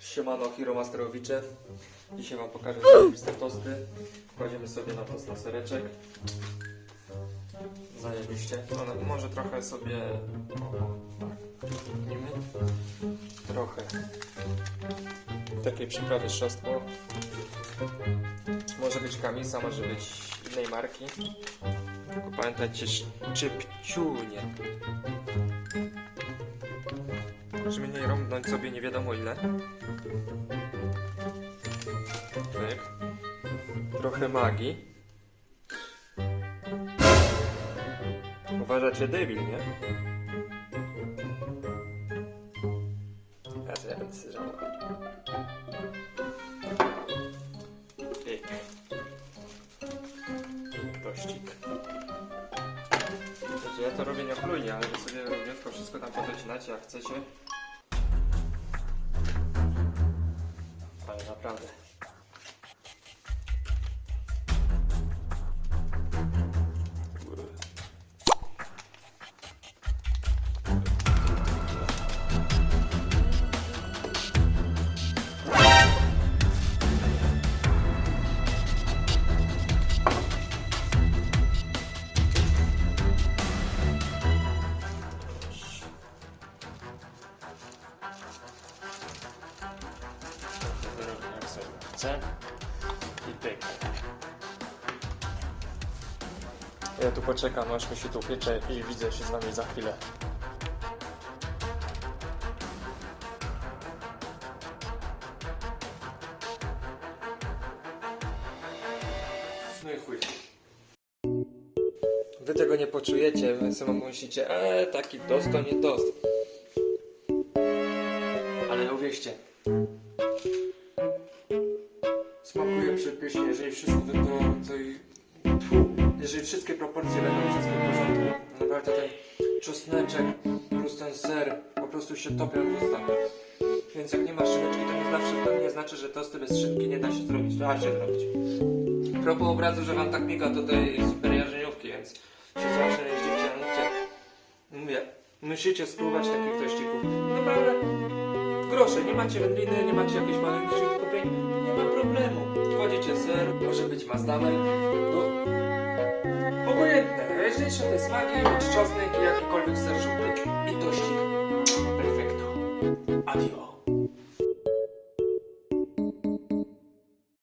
Siemano Hiro Masterowicze. Dzisiaj Wam pokażę zajebiste tosty. Kładziemy sobie na tost na sereczek. Zajebiście. No, może trochę sobie... O, tak. Trochę takiej przyprawy trzostwo. Może być kamisa, może być innej marki. Tylko pamiętajcie, szczypciunie. Żeby nie rąbnąć sobie nie wiadomo ile. Tak. Trochę magii. Uważacie debil, nie? Ja sobie będę żałował. Pyk. Tościk. Wiecie, ja to robię niechlujnie, ale wy sobie równiutko wszystko tam podocinacie jak chcecie. Ale naprawdę. I pyk. Ja tu poczekam, aż mi się tu upiecze i widzę się z wami za chwilę. No i chuj. Wy tego nie poczujecie, wy sobie myślicie, eee, taki tost to nie tost. Ale uwierzcie, smakuje przepysznie, jeżeli wszystko to, to jeżeli wszystkie proporcje będą wszystko w porządku. Naprawdę ten czosneczek plus ten ser po prostu się topią w ustach. Więc jak nie ma szyneczki, to nie znaczy, to nie znaczy, że tosty bez szynki nie da się zrobić. Da się zrobić. Propos obrazu, że wam tak miga tutaj super jarzeniówki, więc się zawsze nie zdziwcie, mówcie. Mówię, musicie spróbować takich tościków. Naprawdę, grosze, nie macie wędliny, nie macie jakiejś maleńkiej kupień, nie ma problemu. Kładziecie ser, może być mazdamek, no obojętne. Najważniejsze to jest magia, mieć czosnek i jakikolwiek ser żółty i tościk. Perfekto. Adio.